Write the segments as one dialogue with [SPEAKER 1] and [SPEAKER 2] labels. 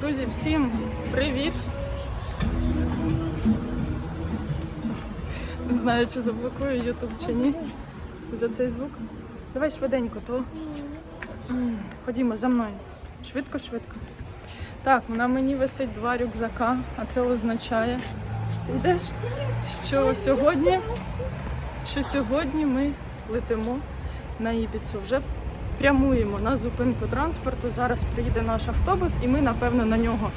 [SPEAKER 1] Друзі, всім привіт! Не знаю, чи заблокую Ютуб чи ні за цей звук. Давай швиденько, то ходімо за мною. Швидко, швидко. Так, на мені висить два рюкзака, а це означає, йдеш, що сьогодні, що сьогодні ми летимо на Ібіцу. Вже прямуємо на зупинку транспорту. Зараз приїде наш автобус, і ми, напевно, на нього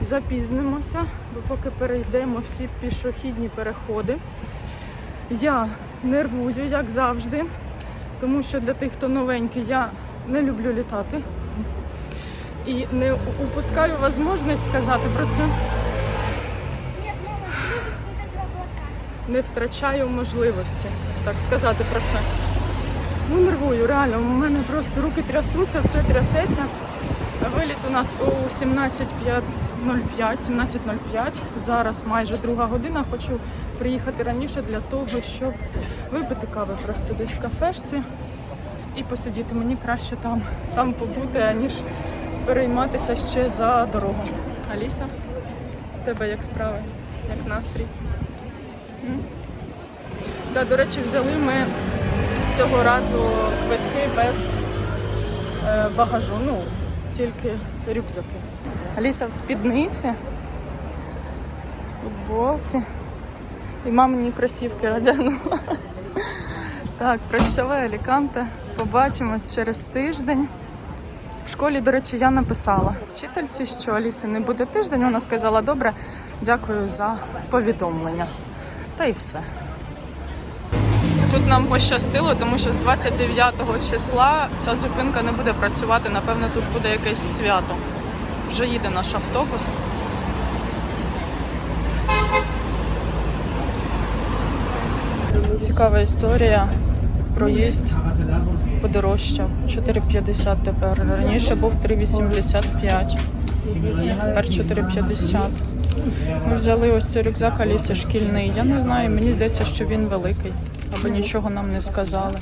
[SPEAKER 1] запізнимося, бо поки перейдемо всі пішохідні переходи. Я нервую, як завжди, тому що для тих, хто новенький, я не люблю літати. І не упускаю можливість сказати про це. Не втрачаю можливості так сказати про це. Ну, нервую, реально. У мене просто руки трясуться, все трясеться. Виліт у нас о 17.05, 17.05. Зараз майже друга година. Хочу приїхати раніше для того, щоб випити кави просто десь в кафешці і посидіти. Мені краще там, там побути, аніж перейматися ще за дорогу. Аліса, в тебе як справи? Як настрій? М? Да, до речі, взяли ми цього разу квитки без е, багажу, ну, тільки рюкзаки. Аліса в спідниці, футболці. І мамині кросівки одягнула. Так, прощавай, Аліканте. Побачимось через тиждень. В школі, до речі, я написала вчительці, що Алісі не буде тиждень. Вона сказала, добре, дякую за повідомлення. Та й все. Тут нам пощастило, тому що з 29 числа ця зупинка не буде працювати. Напевно, тут буде якесь свято. Вже їде наш автобус. Цікава історія. Проїзд подорожчав. 4,50 тепер. Раніше був 3,85. Тепер 4,50. Ми взяли ось цей рюкзак Аліси шкільний. Я не знаю, мені здається, що він великий, аби нічого нам не сказали.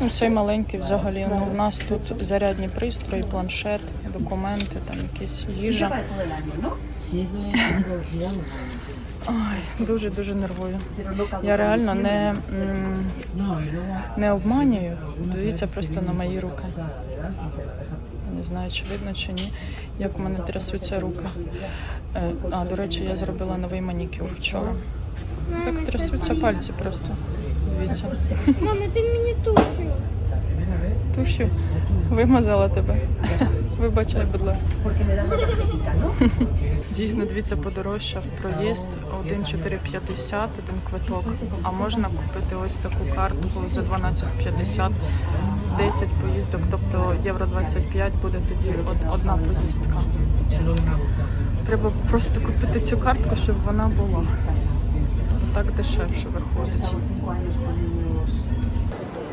[SPEAKER 1] Ну, цей маленький взагалі. Ну, у нас тут зарядні пристрої, планшет, документи, там якісь їжа. Ой, дуже дуже нервую. Я реально не, не обманюю. Дивіться просто на мої руки. Не знаю, чи видно чи ні, як у мене трясуться руки. Е, А, до речі, я зробила новий манікюр вчора. Так трясуться пальці просто. Дивіться.
[SPEAKER 2] Мама, ты мне тушу.
[SPEAKER 1] Тушу. Вимазала тебе. Вибачай, будь ласка. Дійсно, дивіться, подорожчав проїзд 1,450, один квиток. А можна купити ось таку картку за 12,50, 10 поїздок, тобто євро 25 буде тоді одна поїздка. Треба просто купити цю картку, щоб вона була. Так дешевше виходить.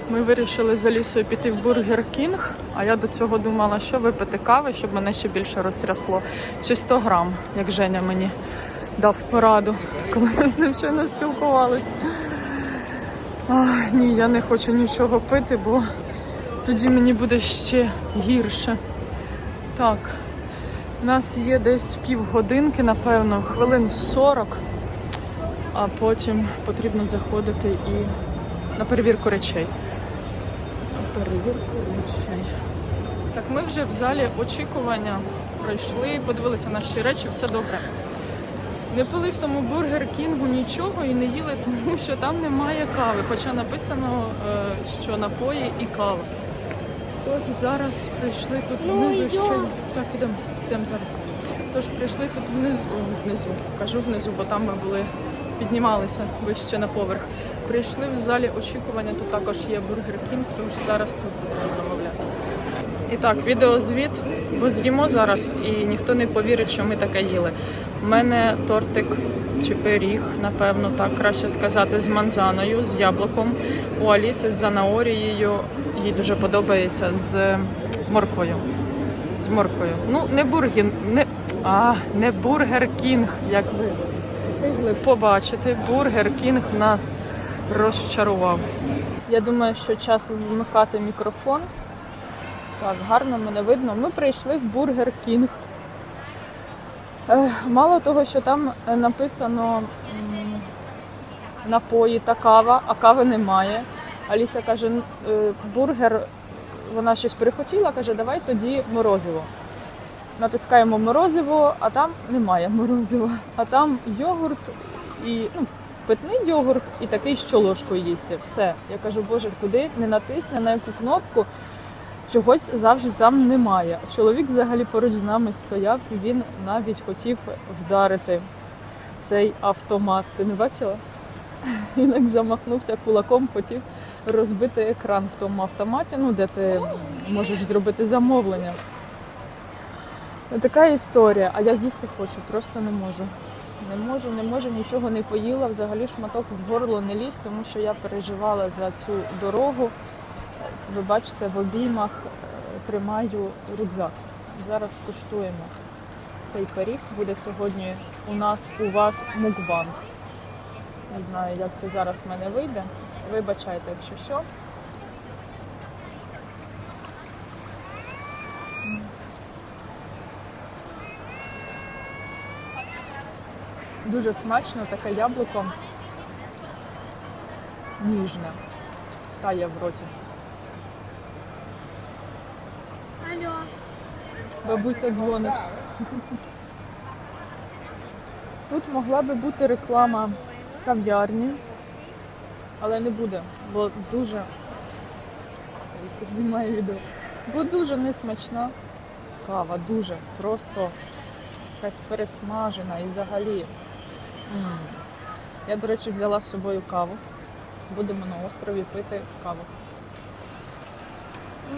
[SPEAKER 1] Ми вирішили з Алісою піти в Бургер Кінг, а я до цього думала, що випити кави, щоб мене ще більше розтрясло. Чи 100 грам, як Женя мені дав пораду, коли ми з ним щойно спілкувалися. Ах, ні, я не хочу нічого пити, бо тоді мені буде ще гірше. Так, у нас є десь півгодинки, напевно, хвилин 40, а потім потрібно заходити і на перевірку речей. На перевірку речей. Так, ми вже в залі очікування пройшли, подивилися наші речі, все добре. Не пили в тому бургер кінгу нічого і не їли, тому що там немає кави, хоча написано, е, що напої і кава. Тож зараз прийшли тут
[SPEAKER 2] Ну,
[SPEAKER 1] внизу ще. Так, ідемо, йдемо зараз. Тож прийшли тут внизу, внизу, кажу внизу, бо там ми були, піднімалися вище на поверх. Прийшли в залі очікування, тут також є бургер кінг, тож зараз тут будемо замовляти. І так, відеозвіт, бо з'їмо зараз і ніхто не повірить, що ми таке їли. У мене тортик чи пиріг, напевно, так краще сказати, з манзаною, з яблуком. У Аліси з занаорією. Їй дуже подобається з морквою. З морквою. Ну, не бургер, не, а, не бургер кінг, як ви встигли побачити. Бургер кінг нас розчарував. Я думаю, що час вмикати мікрофон. Так, гарно мене видно. Ми прийшли в Бургер Кінг. Е, Мало того, що там е, написано напої та кава, а кави немає. Аліся каже, е, бургер, вона щось перехотіла, каже, давай тоді морозиво. Натискаємо морозиво, а там немає морозива. А там йогурт і ну, питний йогурт і такий, що ложкою їсти. Все. Я кажу, боже, куди не натисне на яку кнопку, чогось завжди там немає. Чоловік взагалі поруч з нами стояв і він навіть хотів вдарити цей автомат. Ти не бачила? Він замахнувся кулаком, хотів розбити екран в тому автоматі, ну де ти можеш зробити замовлення. Така історія, а я їсти хочу, просто не можу. Не можу, не можу, нічого не поїла. Взагалі шматок в горло не ліз, тому що я переживала за цю дорогу. Ви бачите, в обіймах е, тримаю рюкзак. Зараз скуштуємо цей пиріг. Буде сьогодні у нас, у вас мукбанг. Не знаю, як це зараз в мене вийде. Вибачайте, якщо що. Дуже смачно, таке яблуко ніжне. Тає в роті.
[SPEAKER 2] Алло.
[SPEAKER 1] Бабуся дзвонить. Тут могла би бути реклама кав'ярні, але не буде, бо дуже знімає відео. Бо дуже несмачна кава, дуже просто якась пересмажена і взагалі. Я, до речі, взяла з собою каву. Будемо на острові пити каву.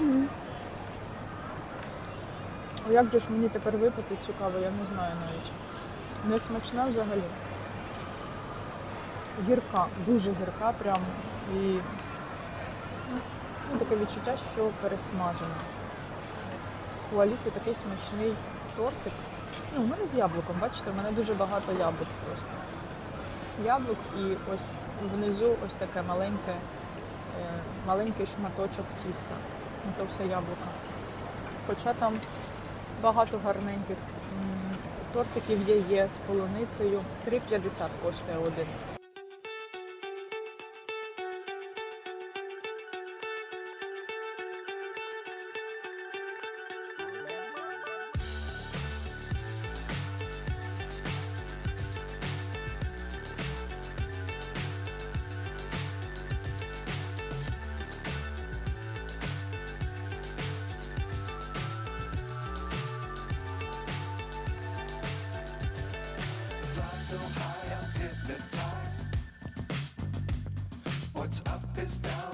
[SPEAKER 1] Угу. А Як же ж мені тепер випити цю каву, я не знаю навіть. Не смачна взагалі. Гірка, дуже гірка прям. І ну, таке відчуття, що пересмажена. У Алісі такий смачний тортик. Ну, у мене з яблуком, бачите, у мене дуже багато яблук просто. Яблук і ось внизу ось таке маленьке, е, маленький шматочок тіста. Ну, то все яблука. Хоча там багато гарненьких тортиків є, є з полуницею. 3,50 коштує один.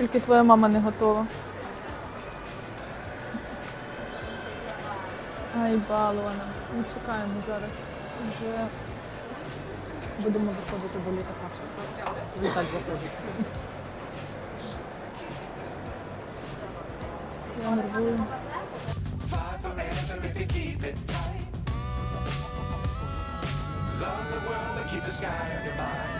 [SPEAKER 1] Тільки твоя мама не готова. Ай, балована. Ми чекаємо зараз. Вже будемо виходити до літака. Літак заходить. Я нервую.
[SPEAKER 3] Love the world and keep the sky on your mind.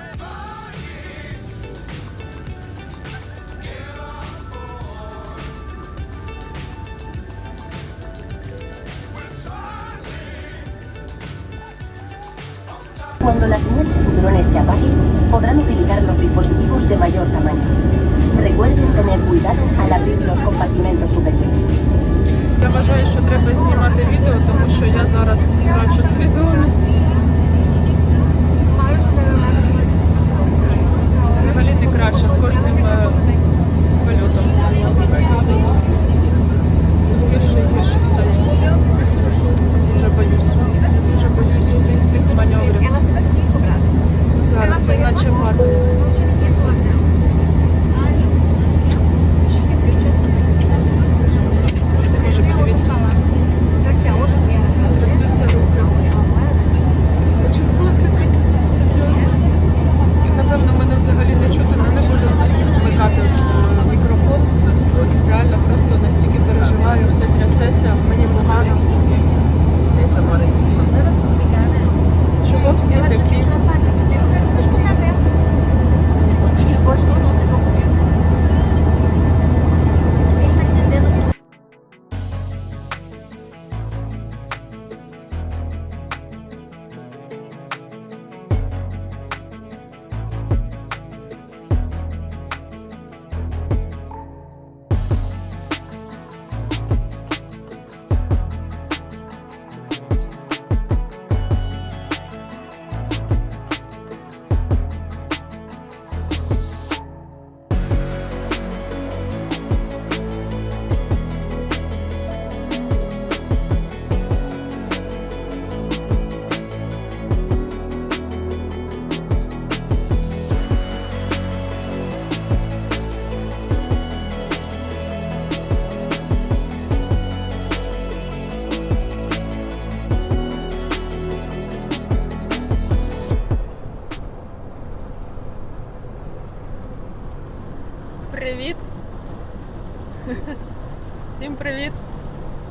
[SPEAKER 4] Cuando la señal de cinturones se apague, podrán utilizar los dispositivos de mayor tamaño. Recuerden tener cuidado al abrir los compartimentos superiores.
[SPEAKER 1] Я вважаю, що треба знімати відео, тому що я зараз втрачу свідомість. Взагалі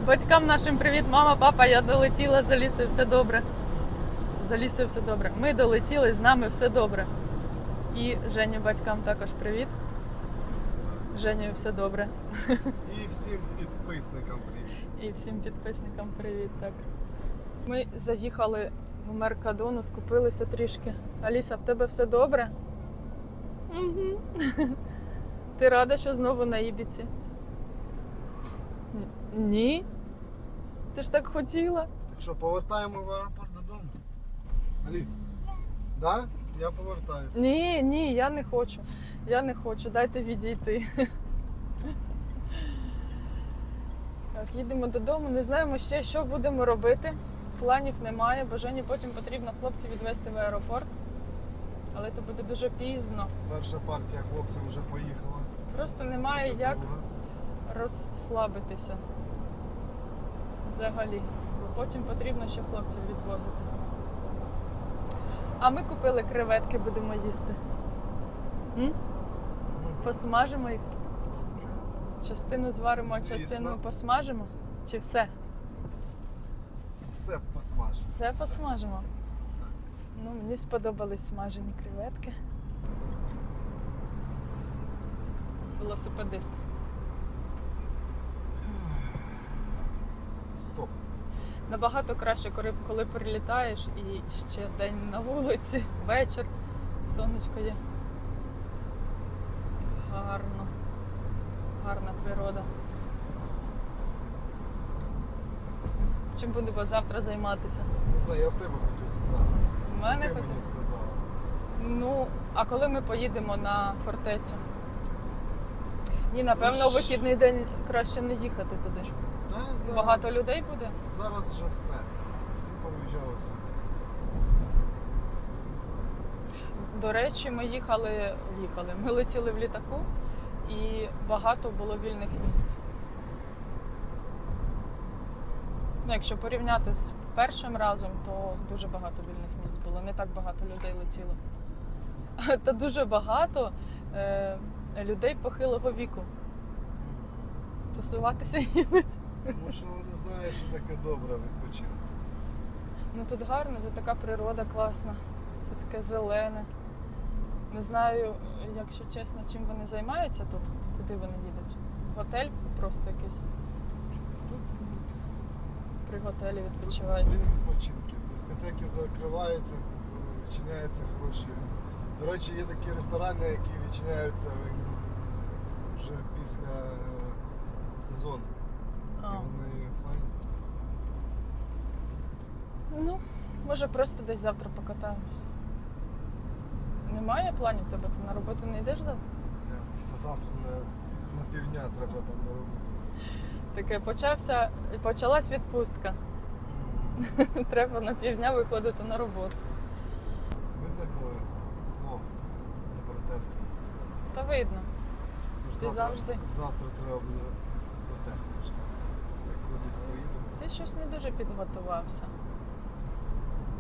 [SPEAKER 1] Батькам нашим привіт, мама, папа, я долетіла за лісою, все добре. За лісою все добре. Ми долетіли, з нами все добре. І Жені батькам також привіт. Женю, все добре.
[SPEAKER 5] І всім підписникам привіт.
[SPEAKER 1] І всім підписникам привіт. Так. Ми заїхали в Меркадону, скупилися трішки. Аліса, в тебе все добре? Угу. Ти рада, що знову на Ібіці? Ні. Ти ж так хотіла.
[SPEAKER 5] Так що, повертаємо в аеропорт додому? Аліс? Да? Я повертаюсь.
[SPEAKER 1] Ні, ні, я не хочу. Я не хочу, дайте відійти. Так, їдемо додому, не знаємо ще, що будемо робити. Планів немає, бо Жені потім потрібно хлопців відвезти в аеропорт. Але це буде дуже пізно.
[SPEAKER 5] Перша партія хлопців вже поїхала.
[SPEAKER 1] Просто немає як розслабитися. Взагалі. Бо потім потрібно ще хлопців відвозити. А ми купили креветки, будемо їсти. М? Посмажимо їх. Частину зваримо, а
[SPEAKER 5] Звісно.
[SPEAKER 1] частину посмажимо. Чи все?
[SPEAKER 5] Все посмажено.
[SPEAKER 1] Все посмажимо. Ну, мені сподобались смажені креветки. Велосипедист. Набагато краще, коли, коли прилітаєш і ще день на вулиці, вечір, сонечко є. Гарно. Гарна природа. Чим будемо завтра займатися?
[SPEAKER 5] Не знаю, я в тебе хотів спитати.
[SPEAKER 1] У мене
[SPEAKER 5] Ти
[SPEAKER 1] хотів.
[SPEAKER 5] мені сказала.
[SPEAKER 1] Ну, а коли ми поїдемо на фортецю? Ні, напевно, у вихідний день краще не їхати туди ж.
[SPEAKER 5] Та зараз,
[SPEAKER 1] Багато людей буде.
[SPEAKER 5] Зараз вже все. Всі повиїжджали самі.
[SPEAKER 1] До речі, ми їхали, їхали. Ми летіли в літаку і багато було вільних місць. Ну, якщо порівняти з першим разом, то дуже багато вільних місць було. Не так багато людей летіло. Та дуже багато е, людей похилого віку. Тусуватися їдуть.
[SPEAKER 5] Тому що вони знають, що таке добре відпочинок.
[SPEAKER 1] Ну тут гарно, тут така природа класна, все таке зелене. Не знаю, якщо чесно, чим вони займаються тут, куди вони їдуть. Готель просто якийсь.
[SPEAKER 5] Тут
[SPEAKER 1] При готелі відпочивають.
[SPEAKER 5] свої відпочинки. Дискотеки закриваються, відчиняються гроші. До речі, є такі ресторани, які відчиняються вже після е, сезону. І файні.
[SPEAKER 1] ну, може просто десь завтра покатаємося. Немає планів тебе? Ти на роботу не йдеш завтра?
[SPEAKER 5] Я завтра на, на півдня треба там доробити.
[SPEAKER 1] Таке почався, почалась відпустка. Треба на півдня виходити на роботу.
[SPEAKER 5] Видно, коли скло не протерти.
[SPEAKER 1] Та видно. Ти завжди.
[SPEAKER 5] Завтра треба буде кудись поїдемо.
[SPEAKER 1] Ти щось не дуже підготувався.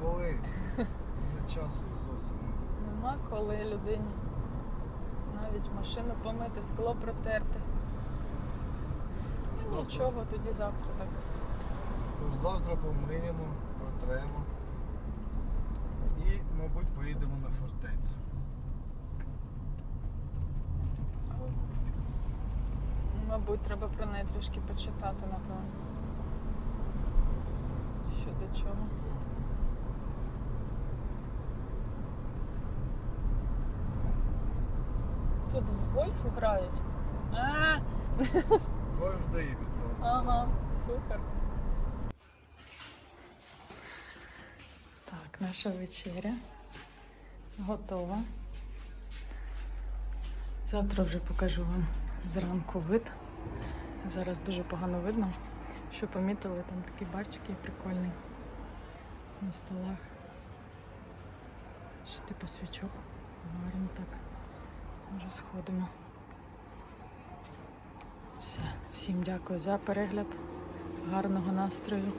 [SPEAKER 5] Коли? Не часу зовсім.
[SPEAKER 1] Нема коли людині навіть машину помити, скло протерти. Ну нічого, тоді завтра так.
[SPEAKER 5] Тож завтра помиємо, протремо і, мабуть, поїдемо на фортецю. Мабуть,
[SPEAKER 1] треба про неї трішки почитати, напевно. Що до чого. Тут в гольф грають. А,
[SPEAKER 5] Гольф Дейвідсон.
[SPEAKER 1] ага, супер. Так, наша вечеря готова. Завтра вже покажу вам зранку вид. Зараз дуже погано видно. Що помітили, там такі барчики є прикольний на столах. Щось типу свічок. Гарно так. Вже сходимо. Все. Всім дякую за перегляд. Гарного настрою.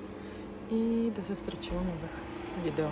[SPEAKER 1] І до зустрічі у нових відео.